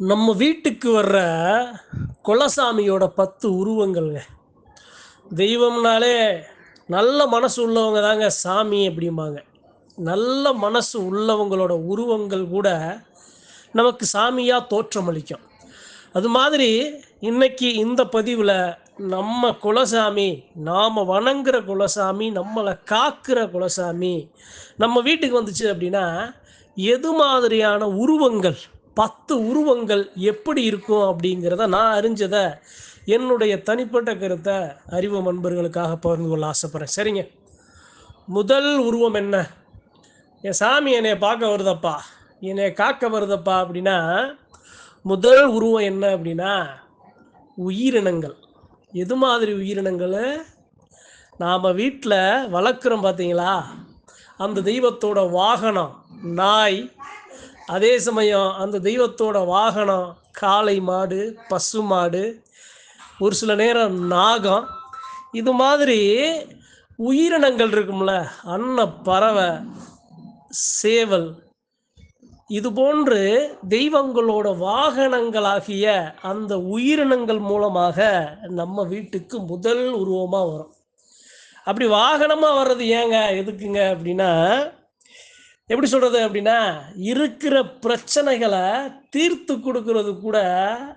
நம்ம வீட்டுக்கு வர்ற குலசாமியோட பத்து உருவங்கள்ங்க. தெய்வம்னாலே நல்ல மனசு உள்ளவங்க தாங்க சாமி அப்படிம்பாங்க. நல்ல மனசு உள்ளவங்களோட உருவங்கள் கூட நமக்கு சாமியாக தோற்றமளிக்கும். அது மாதிரி இன்னைக்கு இந்த பதிவில் நம்ம குலசாமி நாம் வணங்குற குலசாமி நம்மளை காக்கிற குலசாமி நம்ம வீட்டுக்கு வந்துச்சு அப்படின்னா எது மாதிரியான உருவங்கள் பத்து உருவங்கள் எப்படி இருக்கும் அப்படிங்கிறத நான் அறிஞ்சதை என்னுடைய தனிப்பட்ட கருத்தை அறிவு நண்பர்களுக்காக பகிர்ந்து கொள்ள ஆசைப்பட்றேன். சரிங்க. முதல் உருவம் என்ன? என் சாமி என்னை பார்க்க வருதப்பா. என்னை காக்க வருதப்பா அப்படின்னா முதல் உருவம் என்ன அப்படின்னா உயிரினங்கள். எது மாதிரி உயிரினங்கள்? நாம் வீட்டில் வளர்க்குறோம் பார்த்தீங்களா? அந்த தெய்வத்தோட வாகனம் நாய் அதே சமயம் அந்த தெய்வத்தோட வாகனம் காளை மாடு பசு மாடு ஒரு சில நேரம் நாகம் இது மாதிரி உயிரினங்கள் இருக்கும்ல அன்ன பறவை சேவல் இது போன்று தெய்வங்களோட வாகனங்களாகிய அந்த உயிரினங்கள் மூலமாக நம்ம வீட்டுக்கு முதல் உருவமாக வரும். அப்படி வாகனமாக வர்றது ஏங்க எதுக்குங்க அப்படின்னா எப்படி சொல்கிறது அப்படின்னா இருக்கிற பிரச்சனைகளை தீர்த்து கொடுக்கறது கூட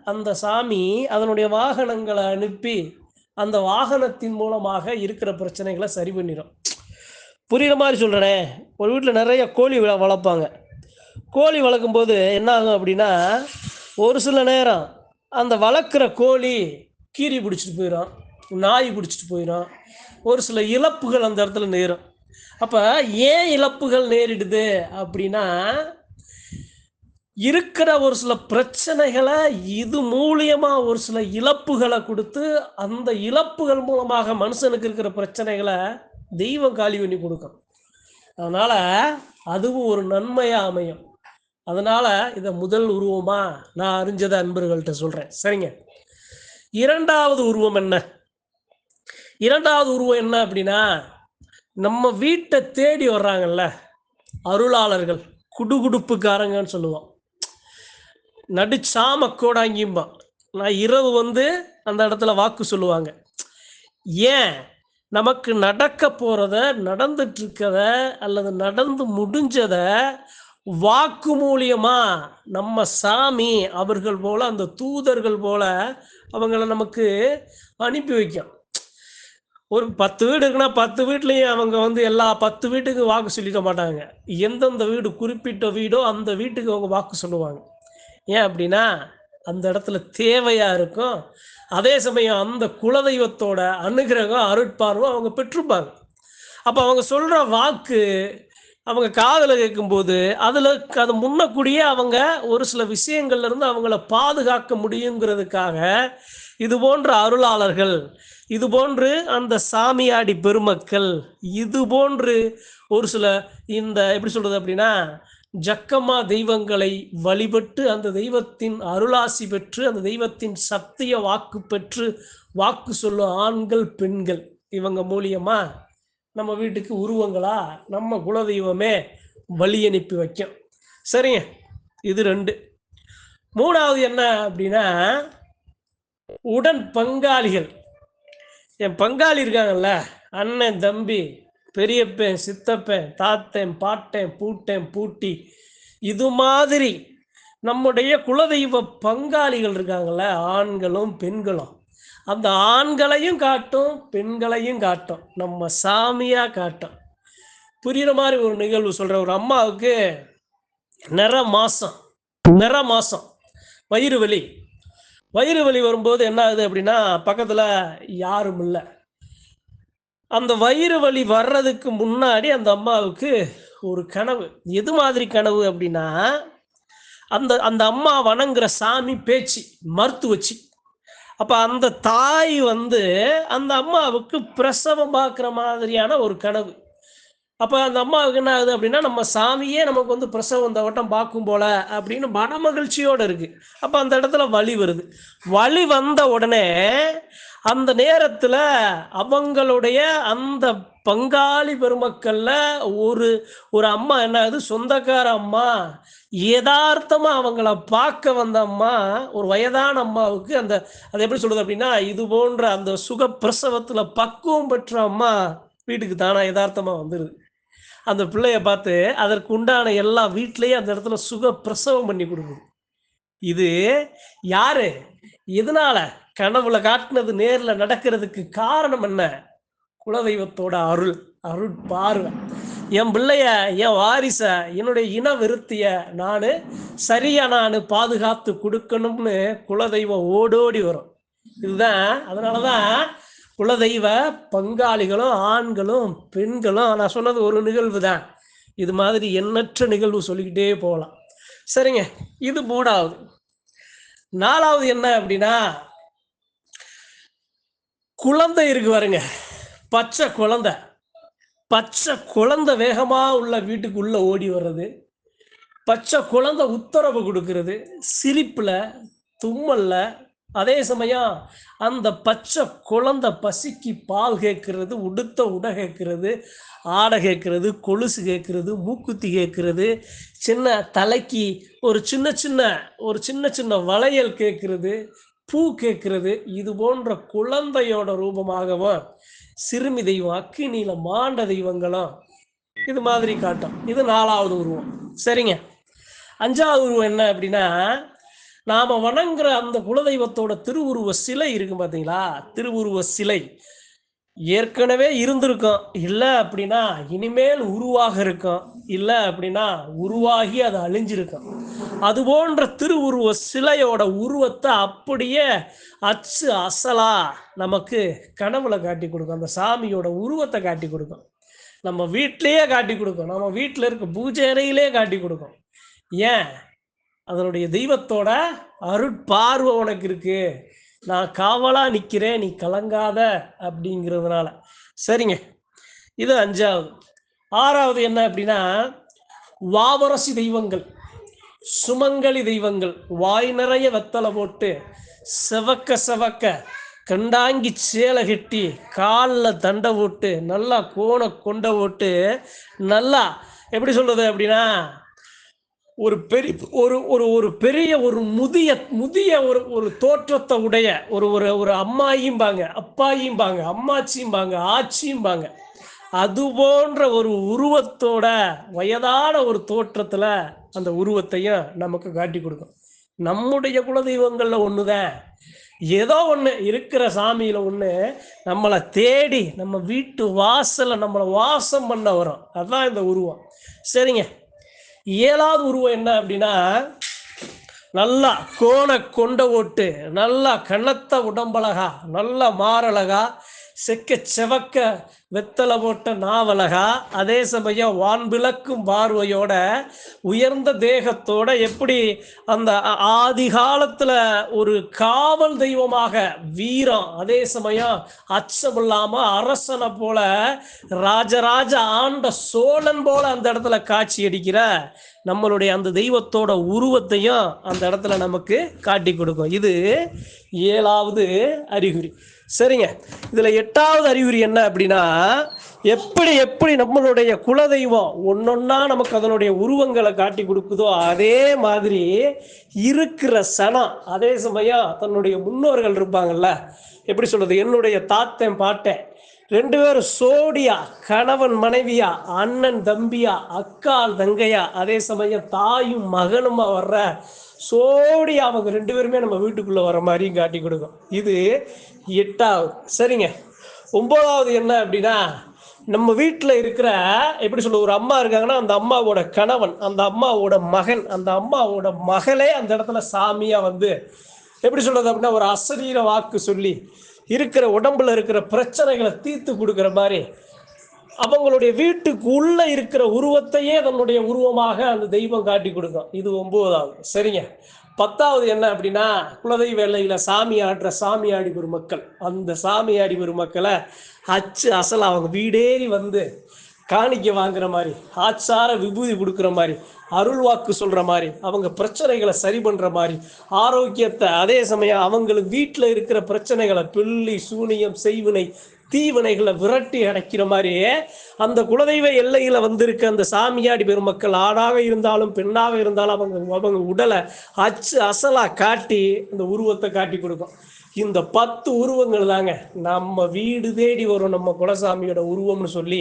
அந்த சாமி அதனுடைய வாகனங்களை அனுப்பி அந்த வாகனத்தின் மூலமாக இருக்கிற பிரச்சனைகளை சரி பண்ணிடும் புரியுற மாதிரி சொல்கிறேனே ஒரு வீட்டில் நிறைய கோழி விழா வளர்ப்பாங்க. கோழி வளர்க்கும்போது என்ன ஆகும் அப்படின்னா ஒரு சில நேரம் அந்த வளர்க்குற கோழி கீரி பிடிச்சிட்டு போயிடும் நாய் பிடிச்சிட்டு போயிடும் ஒரு சில இழப்புகள் அந்த இடத்துல நேரும். அப்போ ஏன் இழப்புகள் நேரிடுது அப்படின்னா இருக்கிற ஒரு சில பிரச்சனைகளை இது மூலியமா ஒரு சில இழப்புகளை கொடுத்து அந்த இழப்புகள் மூலமாக மனுஷனுக்கு இருக்கிற பிரச்சனைகளை தெய்வம் காலி பண்ணி கொடுக்கும். அதனால அதுவும் ஒரு நன்மையா அமையும். அதனால இதை முதல் உருவமா நான் அறிஞ்சதை அன்பர்கள்ட்ட சொல்றேன். சரிங்க. இரண்டாவது உருவம் என்ன? இரண்டாவது உருவம் என்ன அப்படின்னா நம்ம வீட்டை தேடி வர்றாங்கல்ல அருளாளர்கள் குடுகுடுப்புக்காரங்கன்னு சொல்லுவோம் நடுச்சாம கோடாங்கிம்பா நான் இரவு வந்து அந்த இடத்துல வாக்கு சொல்லுவாங்க. ஏன்? நமக்கு நடக்க போகிறத நடந்துட்டு இருக்கத அல்லது நடந்து முடிஞ்சத வாக்கு மூலியமா நம்ம சாமி அவர்கள் போல அந்த தூதர்கள் போல அவங்கள நமக்கு அனுப்பி வைக்கும். ஒரு பத்து வீடு இருக்குன்னா பத்து வீட்லேயும் அவங்க வந்து எல்லா பத்து வீட்டுக்கு வாக்கு சொல்லிக்க மாட்டாங்க. எந்தெந்த வீடு குறிப்பிட்ட வீடோ அந்த வீட்டுக்கு அவங்க வாக்கு சொல்லுவாங்க. ஏன் அப்படின்னா அந்த இடத்துல தேவையாக இருக்கும். அதே சமயம் அந்த குலதெய்வத்தோட அனுகிரகம் அருட்பார்வம் அவங்க பெற்றிருப்பாங்க. அப்போ அவங்க சொல்கிற வாக்கு அவங்க காதில் கேட்கும்போது அதில் அது முன்னக்கூடியே அவங்க ஒரு சில விஷயங்கள்லேருந்து அவங்கள பாதுகாக்க முடியுங்கிறதுக்காக இது போன்ற அருளாளர்கள் இது போன்று அந்த சாமியாடி பெருமக்கள் இது போன்று ஒரு சில இந்த எப்படி சொல்றது அப்படின்னா ஜக்கம்மா தெய்வங்களை வழிபட்டு அந்த தெய்வத்தின் அருளாசி பெற்று அந்த தெய்வத்தின் சத்திய வாக்கு பெற்று வாக்கு சொல்லும் ஆண்கள் பெண்கள். இவங்க மூலியமா நம்ம வீட்டுக்கு உருவங்களா நம்ம குலதெய்வமே வழி அனுப்பி வைக்கும். சரிங்க இது ரெண்டு. மூணாவது என்ன அப்படின்னா உடன் பங்காளிகள். என் பங்காளி இருக்காங்கல்ல அண்ணன் தம்பி பெரியப்பேன் சித்தப்பேன் தாத்தேன் பாட்டேன் பூட்டேன் பூட்டி இது மாதிரி நம்முடைய குலதெய்வ பங்காளிகள் இருக்காங்கல்ல ஆண்களும் பெண்களும். அந்த ஆண்களையும் காட்டும் பெண்களையும் காட்டும். நம்ம சாமியாக காட்டும். புரிகிற மாதிரி ஒரு நிகழ்வு சொல்கிற ஒரு அம்மாவுக்கு நிற மாதம் நிற மாதம் வயிறு வலி. வயிறு வலி வரும்போது என்ன ஆகுது அப்படின்னா பக்கத்தில் யாரும் இல்லை. அந்த வயிறு வலி வர்றதுக்கு முன்னாடி அந்த அம்மாவுக்கு ஒரு கனவு. எது மாதிரி கனவு அப்படின்னா அந்த அந்த அம்மா வணங்குற சாமி பேச்சு மருத்துவச்சி. அப்போ அந்த தாய் வந்து அந்த அம்மாவுக்கு பிரசவம் பார்க்குற மாதிரியான ஒரு கனவு. அப்போ அந்த அம்மாவுக்கு என்ன ஆகுது அப்படின்னா நம்ம சாமியே நமக்கு வந்து பிரசவம் இந்த வட்டம் பார்க்கும் போல அப்படின்னு மன மகிழ்ச்சியோடு இருக்குது அப்போ அந்த இடத்துல வழி வருது. வழி வந்த உடனே அந்த நேரத்தில் அவங்களுடைய அந்த பங்காளி பெருமக்களில் ஒரு ஒரு அம்மா என்ன ஆகுது சொந்தக்கார அம்மா யதார்த்தமாக அவங்கள பார்க்க வந்த அம்மா ஒரு வயதான அம்மாவுக்கு அந்த அது எப்படி சொல்கிறது அப்படின்னா இது போன்ற அந்த சுகப்பிரசவத்துல பக்குவம் பெற்ற அம்மா வீட்டுக்கு தானா யதார்த்தமாக வந்துருது. அந்த பிள்ளைய பார்த்து அதற்கு உண்டான எல்லா வீட்லேயும் அந்த இடத்துல சுக பிரசவம் பண்ணி கொடுக்குது இது யாரு? இதனால கனவுல காட்டினது நேரில் நடக்கிறதுக்கு காரணம் என்ன? குலதெய்வத்தோட அருள் அருள் பார்வை. என் பிள்ளைய என் வாரிச என்னுடைய இன விருத்திய நான் சரியா நான் பாதுகாத்து கொடுக்கணும்னு குலதெய்வம் ஓடோடி வரும். இதுதான் அதனாலதான் குலதெய்வ பங்காளிகளும் ஆண்களும் பெண்களும் நான் சொன்னது ஒரு நிகழ்வு தான். இது மாதிரி எண்ணற்ற நிகழ்வு சொல்லிக்கிட்டே போகலாம். சரிங்க இது மூணாவது. நாலாவது என்ன அப்படின்னா குழந்தை இருக்கு பாருங்க. பச்சை குழந்தை. பச்சை குழந்தை வேகமாக உள்ள வீட்டுக்குள்ள ஓடி வர்றது. பச்சை குழந்தை உத்தரவு கொடுக்கறது. சிரிப்பில் தும்மலில் அதே சமயம் அந்த பச்சை குழந்தை பசிக்கு பால் கேட்கறது உடுத்த உடை கேட்கறது ஆடை கேட்கறது கொலுசு கேட்கறது மூக்குத்தி கேட்கறது சின்ன தலைக்கு ஒரு சின்ன சின்ன ஒரு சின்ன சின்ன வளையல் கேட்கறது பூ கேட்கறது இது போன்ற குழந்தையோட ரூபமாகவும் சிறுமி தெய்வம் அக்கினியில மாண்ட தெய்வங்களும் இது மாதிரி காட்டும். இது நாலாவது உருவம். சரிங்க. அஞ்சாவது உருவம் என்ன அப்படின்னா நாம வணங்குற அந்த குலதெய்வத்தோட திருவுருவ சிலை இருக்கு பாத்தீங்களா? திருவுருவ சிலை. ஏற்கனவே இருந்திருக்கும். இல்லை அப்படின்னா இனிமேல் உருவாக இருக்கும். இல்லை அப்படின்னா உருவாகி அது அழிஞ்சிருக்கும். அது போன்ற திருவுருவ சிலையோட உருவத்தை அப்படியே அச்சு அசலா நமக்கு கனவுல காட்டி கொடுக்கும். அந்த சாமியோட உருவத்தை காட்டி கொடுக்கும். நம்ம வீட்டிலேயே காட்டி கொடுக்கும். நம்ம வீட்டில் இருக்க பூஜை அறையிலே காட்டி கொடுக்கும். ஏன்? அதனுடைய தெய்வத்தோட அருட்பார்வை உனக்கு இருக்கு. நான் காவலா நிக்கிறேன் நீ கலங்காத அப்படிங்கிறதுனால. சரிங்க. இது அஞ்சாவது. ஆறாவது என்ன அப்படின்னா வாவரசி தெய்வங்கள் சுமங்கலி தெய்வங்கள் வாய் நிறைய வெத்தலை போட்டு செவக்க செவக்க கண்டாங்கி சேலை கட்டி காலில் தண்டை போட்டு நல்லா கோண கொண்டை போட்டு நல்லா எப்படி சொல்றது அப்படின்னா ஒரு பெரிய ஒரு ஒரு ஒரு பெரிய ஒரு முதிய முதிய ஒரு ஒரு தோற்றத்தை உடைய ஒரு ஒரு ஒரு அம்மாயிம்பாங்க அப்பாயிம்பாங்க அம்மாச்சியும்பாங்க ஆச்சியும்பாங்க அது போன்ற ஒரு உருவத்தோட வயதான ஒரு தோற்றத்துல அந்த உருவத்தையும் நமக்கு காட்டி கொடுக்கும். நம்முடைய குலதெய்வங்கள்ல ஒண்ணுதான். ஏதோ ஒன்று இருக்கிற சாமியில் ஒன்று நம்மளை தேடி நம்ம வீட்டு வாசலை நம்மளை வாசம் பண்ண வரும். அதுதான் இந்த உருவம். சரிங்க. ஏழாவது உருவம் என்ன அப்படின்னா நல்லா கோண கொண்ட ஓட்டு நல்லா கண்ணத்த உடம்பழகா நல்லா மாரழகா செக்க செவக்க வெத்தலை போட்ட நாவலகா அதே சமயம் வான் விளக்கும் பார்வையோட உயர்ந்த தேகத்தோட எப்படி அந்த ஆதிகாலத்தில் ஆதி ஒரு காவல் தெய்வமாக வீரம் அதே சமயம் அச்சம் இல்லாமல் அரசனை போல ராஜராஜ ஆண்ட சோழன் போல அந்த இடத்துல காட்சி அடிக்கிற நம்மளுடைய அந்த தெய்வத்தோட உருவத்தையும் அந்த இடத்துல நமக்கு காட்டி கொடுக்கும். இது ஏழாவது அறிகுறி. சரிங்க. இதுல எட்டாவது அறிகுறி என்ன அப்படின்னா எப்படி எப்படி நம்மளுடைய குலதெய்வம் ஒன்னொன்னா நமக்கு அதனுடைய உருவங்களை காட்டி கொடுக்குதோ அதே மாதிரி இருக்கிற சனம் அதே சமயம் தன்னுடைய முன்னோர்கள் இருப்பாங்கல்ல எப்படி சொல்றது என்னுடைய தாத்தன் பாட்டேன் ரெண்டு பேரும் சோடியா கணவன் மனைவியா அண்ணன் தம்பியா அக்கால் தங்கையா அதே சமயம் தாயும் மகனுமா வர்ற சோடி அவங்க ரெண்டு பேருமே நம்ம வீட்டுக்குள்ள வர மாதிரியும் காட்டி கொடுக்கும். இது எட்டாவது. சரிங்க. ஒன்பதாவது என்ன அப்படின்னா நம்ம வீட்டில் இருக்கிற எப்படி சொல்ல ஒரு அம்மா இருக்காங்கன்னா அந்த அம்மாவோட கணவன் அந்த அம்மாவோட மகன் அந்த அம்மாவோட மகளே அந்த இடத்துல சாமியாக வந்து எப்படி சொல்றது அப்படின்னா ஒரு அசரீர வாக்கு சொல்லி இருக்கிற உடம்புல இருக்கிற பிரச்சனைகளை தீர்த்து கொடுக்குற மாதிரி அவங்களுடைய வீட்டுக்கு உள்ள இருக்கிற உருவத்தையே தன்னுடைய உருவமாக அந்த தெய்வம் காட்டி கொடுக்கும். இது ஒன்பதாவது சரிங்க. பத்தாவது என்ன அப்படின்னா குலதெய்வ எல்லையில சாமி ஆடுற சாமியாடி பெருமக்கள் அந்த சாமியாடி பெருமக்களை அச்சு அசல் அவங்க வீடேறி வந்து காணிக்க வாங்குற மாதிரி ஆச்சார விபூதி கொடுக்குற மாதிரி அருள் வாக்கு சொல்ற மாதிரி அவங்க பிரச்சனைகளை சரி பண்ற மாதிரி ஆரோக்கியத்தை அதே சமயம் அவங்களுக்கு வீட்டில் இருக்கிற பிரச்சனைகளை பில்லி சூனியம் செய்வினை தீவினைகளை விரட்டி அடைக்கிற மாதிரியே அந்த குலதெய்வ எல்லையில வந்திருக்க அந்த சாமியாடி பெருமக்கள் ஆணாக இருந்தாலும் பெண்ணாக இருந்தாலும் அவங்க அவங்க உடலை அச்சு அசலா காட்டி அந்த உருவத்தை காட்டி கொடுக்கும். இந்த பத்து உருவங்கள் தாங்க நம்ம வீடு தேடி வரும் நம்ம குலசாமியோட உருவம்னு சொல்லி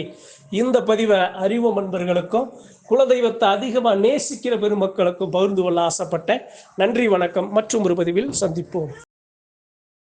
இந்த பதிவை அறிவு நண்பர்களுக்கும் குலதெய்வத்தை அதிகமாக நேசிக்கிற பெருமக்களுக்கும் பகிர்ந்து கொள்ள ஆசைப்பட்டேன். நன்றி வணக்கம். மற்றும் ஒரு பதிவில் சந்திப்போம்.